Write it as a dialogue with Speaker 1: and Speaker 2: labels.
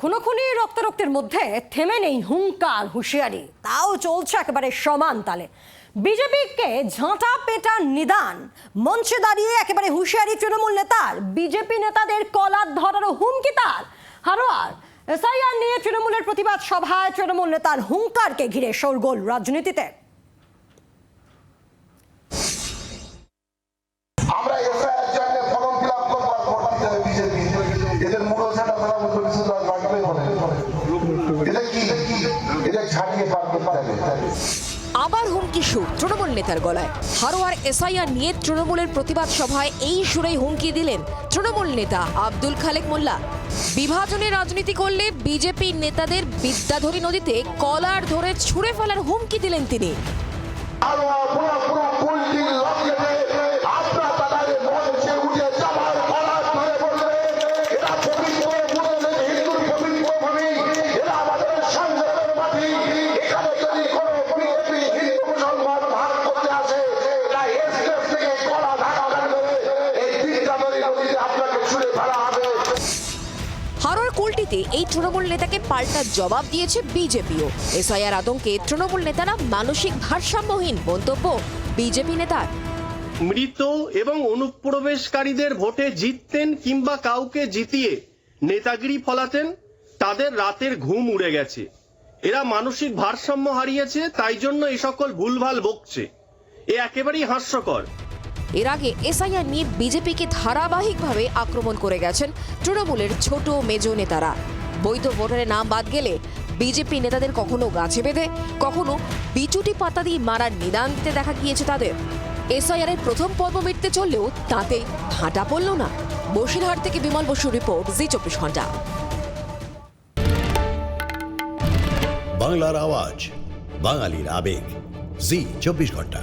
Speaker 1: খুনোখুনি রক্তারক্তের মধ্যে থেমে নেই হুঙ্কার, হুঁশিয়ারি। তাও চলছে একেবারে সমান তালে। বিজেপিকে ঝাঁটা পেটা নিদান, মঞ্চে দাঁড়িয়ে একেবারে হুঁশিয়ারি তৃণমূল নেতার, বিজেপি নেতাদের কলার ধরারও হুমকি তার। হারোয়ার, এসআইআর নিয়ে তৃণমূলের প্রতিবাদ সভায় তৃণমূল নেতার হুঙ্কারকে ঘিরে শোরগোল রাজনীতিতে।
Speaker 2: আবার হুমকি সুর, তৃণমূল নেতার গলায়। হারোয়ার এসআইআর নিয়ে তৃণমূলের প্রতিবাদ সভায় এই সুরেই হুমকি দিলেন তৃণমূল নেতা আব্দুল খালেক মোল্লা। বিভাজনের রাজনীতি করলে বিজেপি নেতাদের বিদ্যাধরী নদীতে কলার ধরে ছুঁড়ে ফেলার হুমকি দিলেন তিনি। হারোয়ার এই তৃণমূল নেতাকে পাল্টা জবাব দিয়েছে বিজেপিও। এসআইআর আতঙ্কে তৃণমূল নেতারা মানসিক ভারসাম্যহীন মন্তব্য বিজেপি নেতার।
Speaker 3: মৃত এবং অনুপ্রবেশকারীদের ভোটে জিততেন কিংবা কাউকে জিতিয়ে নেতাগিরি ফলাতেন, তাদের রাতের ঘুম উড়ে গেছে। এরা মানসিক ভারসাম্য হারিয়েছে, তাই জন্য এ সকল ভুলভাল বকছে। এ একেবারেই হাস্যকর।
Speaker 2: এর আগে এসআইআর নিয়ে বিজেপিকে ধারাবাহিকভাবে আক্রমণ করে গেছেন তৃণমূলের ছোট মেজ নেতারা। বৈধ ভোটারের নাম বাদ গেলে বিজেপি নেতাদের কখনো গাছে বেঁধে, কখনো বিচুটি পাতা দিয়ে মারার নিদান দিতে দেখা গিয়েছে তাদের। এসআইআর এর প্রথম পর্ব মিটতে চললেও তাতে ভাটা পড়ল না। বসিরহাট থেকে বিমল বসু রিপোর্ট, জি চব্বিশ ঘণ্টা।
Speaker 4: বাংলার আওয়াজ, বাঙালির আবেগ, জি চব্বিশ ঘণ্টা।